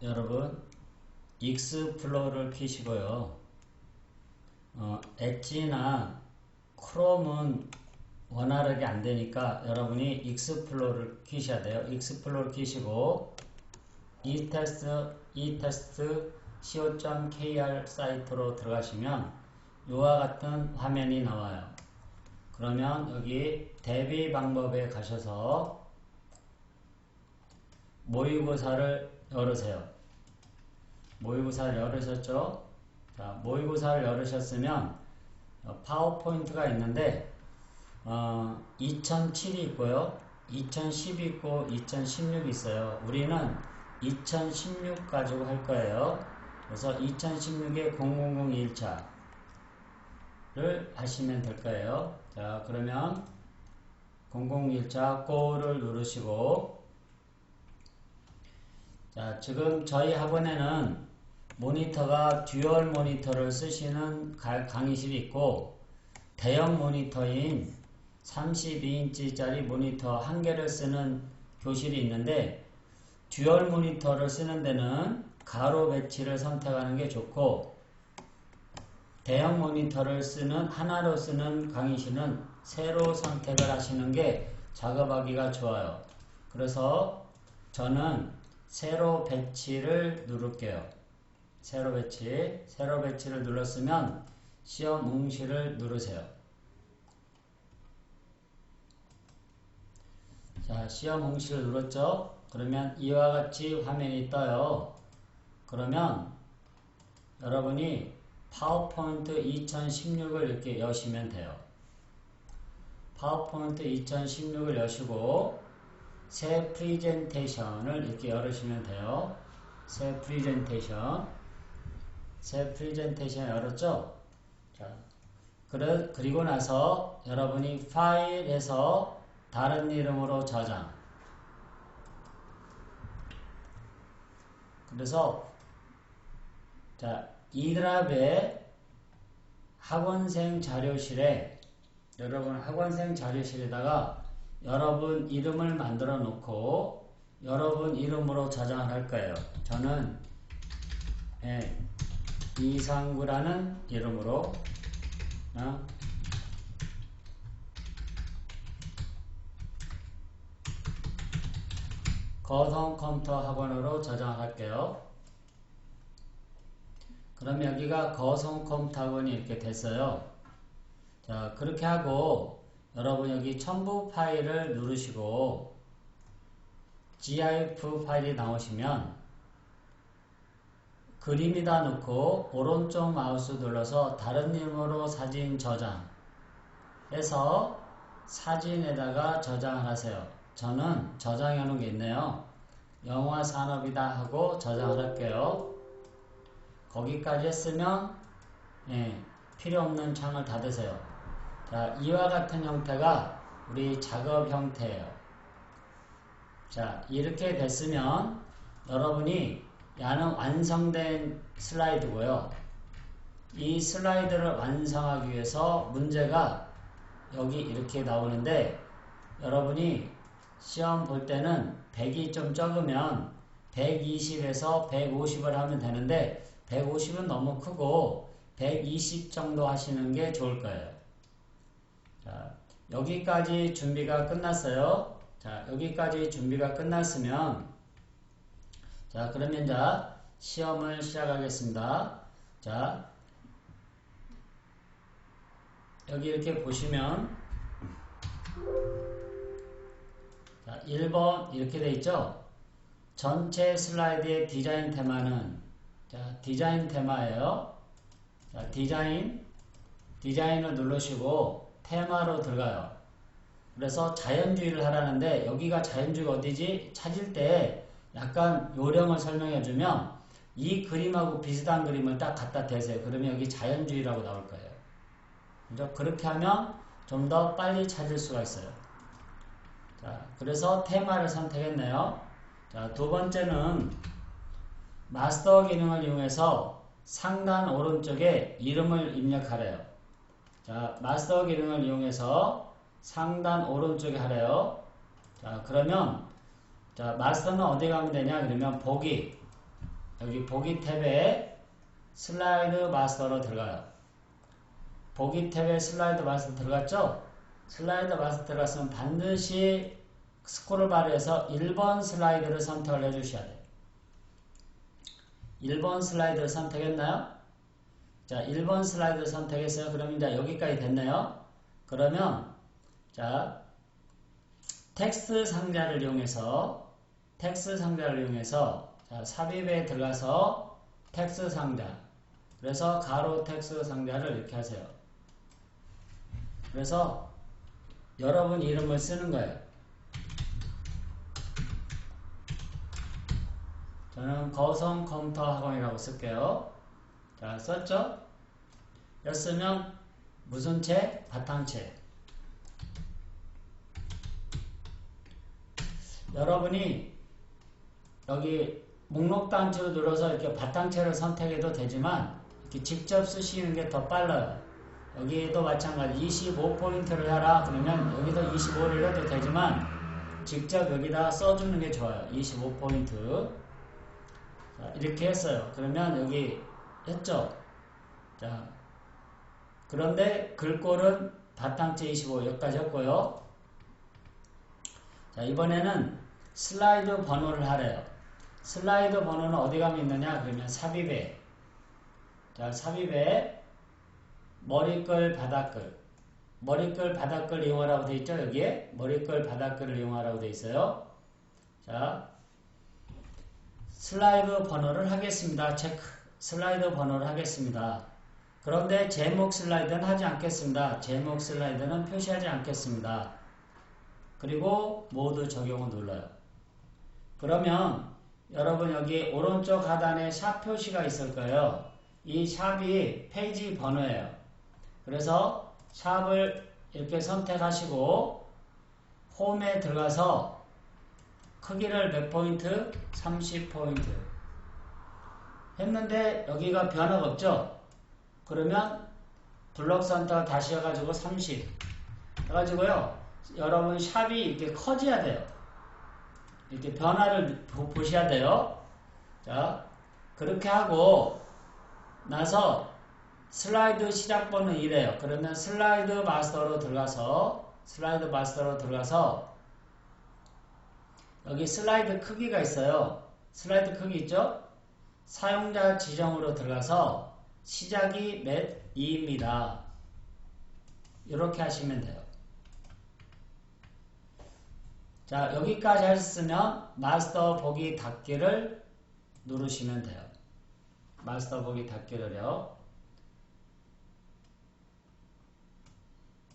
여러분 익스플로러를 키시고요. 어, 엣지나 크롬은 원활하게 안 되니까 여러분이 익스플로러를 키셔야 돼요. 익스플로러 키시고 이 테스트 이 테스트 co.kr 사이트로 들어가시면 이와 같은 화면이 나와요. 그러면 여기 대비 방법에 가셔서 모의고사를 열으세요. 모의고사를 열으셨죠? 자, 모의고사를 열으셨으면 어, 파워포인트가 있는데 어, 2007이 있고요. 2010이 있고 2016이 있어요. 우리는 2016 가지고 할 거예요. 그래서 2016에 0001차를 하시면 될 거예요. 자, 그러면 0001차 고를 누르시고 자, 지금 저희 학원에는 모니터가 듀얼 모니터를 쓰시는 강의실이 있고 대형 모니터인 32인치짜리 모니터 한 개를 쓰는 교실이 있는데 듀얼 모니터를 쓰는 데는 가로 배치를 선택하는 게 좋고 대형 모니터를 쓰는 하나로 쓰는 강의실은 세로 선택을 하시는 게 작업하기가 좋아요. 그래서 저는 세로 배치를 누를게요. 세로 배치, 세로 배치를 눌렀으면 시험 응시를 누르세요. 자, 시험 응시를 눌렀죠? 그러면 이와 같이 화면이 떠요. 그러면 여러분이 파워포인트 2016을 이렇게 여시면 돼요. 파워포인트 2016을 여시고 새 프리젠테이션을 이렇게 열으시면 돼요. 새 프리젠테이션 새 프리젠테이션 열었죠? 자, 그래, 그리고 나서 여러분이 파일에서 다른 이름으로 저장 그래서 자 이드랍의 학원생 자료실에 여러분 학원생 자료실에다가 여러분 이름을 만들어 놓고 여러분 이름으로 저장을 할 거예요. 저는 예, 이상구라는 이름으로 어? 거성 컴퓨터 학원으로 저장할게요. 그럼 여기가 거성 컴퓨터 학원이 이렇게 됐어요. 자, 그렇게 하고 여러분 여기 첨부 파일을 누르시고 GIF 파일이 나오시면 그림이다 놓고 오른쪽 마우스 눌러서 다른 이름으로 사진 저장 해서 사진에다가 저장을 하세요. 저는 저장해 놓은 게 있네요. 영화 산업이다 하고 저장을 할게요. 거기까지 했으면 예, 필요 없는 창을 닫으세요. 자, 이와 같은 형태가 우리 작업 형태예요. 자, 이렇게 됐으면 여러분이 야는 완성된 슬라이드고요. 이 슬라이드를 완성하기 위해서 문제가 여기 이렇게 나오는데 여러분이 시험 볼 때는 100이 좀 적으면 120에서 150을 하면 되는데 150은 너무 크고 120 정도 하시는 게 좋을 거예요. 자, 여기까지 준비가 끝났어요. 자, 여기까지 준비가 끝났으면 자, 그러면 자, 시험을 시작하겠습니다. 자, 여기 이렇게 보시면 자, 1번 이렇게 돼 있죠? 전체 슬라이드의 디자인 테마는 자, 디자인 테마예요. 자, 디자인 디자인을 누르시고 테마로 들어가요. 그래서 자연주의를 하라는데 여기가 자연주의가 어디지? 찾을 때 약간 요령을 설명해 주면 이 그림하고 비슷한 그림을 딱 갖다 대세요. 그러면 여기 자연주의라고 나올 거예요. 그죠? 그렇게 하면 좀 더 빨리 찾을 수가 있어요. 자, 그래서 테마를 선택했네요. 자, 두 번째는 마스터 기능을 이용해서 상단 오른쪽에 이름을 입력하래요. 자, 마스터 기능을 이용해서 상단 오른쪽에 하래요. 자, 그러면 자, 마스터는 어디 가면 되냐? 그러면 보기. 여기 보기 탭에 슬라이드 마스터로 들어가요. 보기 탭에 슬라이드 마스터 들어갔죠? 슬라이드 마스터 들어갔으면 반드시 스크롤 바르에서 1번 슬라이드를 선택을 해주셔야 돼요. 1번 슬라이드를 선택했나요? 자, 1번 슬라이드 선택했어요. 그럼 이제 여기까지 됐네요. 그러면 자, 텍스트 상자를 이용해서 텍스트 상자를 이용해서 자, 삽입에 들어가서 텍스트 상자 그래서 가로 텍스트 상자를 이렇게 하세요. 그래서 여러분 이름을 쓰는 거예요. 저는 거성 컴퓨터 학원이라고 쓸게요. 자, 썼죠? 였으면 무슨 책? 바탕책. 여러분이 여기 목록 단추를 눌러서 이렇게 바탕체를 선택해도 되지만 이렇게 직접 쓰시는 게 더 빨라요. 여기도 마찬가지 25포인트를 하라 그러면 여기도 25를 해도 되지만 직접 여기다 써주는 게 좋아요. 25포인트 자, 이렇게 했어요. 그러면 여기 했죠. 자 그런데 글꼴은 바탕체 25 여기까지 했고요. 자 이번에는 슬라이드 번호를 하래요. 슬라이드 번호는 어디 가면 있느냐? 그러면 삽입에 자 삽입에 머리끌 바닥글 머리끌 바닥글 이용하라고 되어 있죠? 여기에 머리끌 바닥글을 이용하라고 되어 있어요. 자 슬라이드 번호를 하겠습니다. 체크 슬라이드 번호를 하겠습니다. 그런데 제목 슬라이드는 하지 않겠습니다. 제목 슬라이드는 표시하지 않겠습니다. 그리고 모두 적용을 눌러요. 그러면 여러분 여기 오른쪽 하단에 샵 표시가 있을 거예요. 이 샵이 페이지 번호예요. 그래서 샵을 이렇게 선택하시고 홈에 들어가서 크기를 몇 포인트? 30포인트 했는데 여기가 변화가 없죠? 그러면 블록 선택 다시 해가지고 30 해가지고요 여러분 샵이 이렇게 커져야 돼요. 이렇게 변화를 보, 보셔야 돼요. 자 그렇게 하고 나서 슬라이드 시작 번호 이래요. 그러면 슬라이드 마스터로 들어가서 슬라이드 마스터로 들어가서 여기 슬라이드 크기가 있어요. 슬라이드 크기 있죠 사용자 지정으로 들어가서 시작이 몇 2입니다. 이렇게 하시면 돼요. 자 여기까지 하셨으면 마스터 보기 닫기를 누르시면 돼요. 마스터 보기 닫기를요.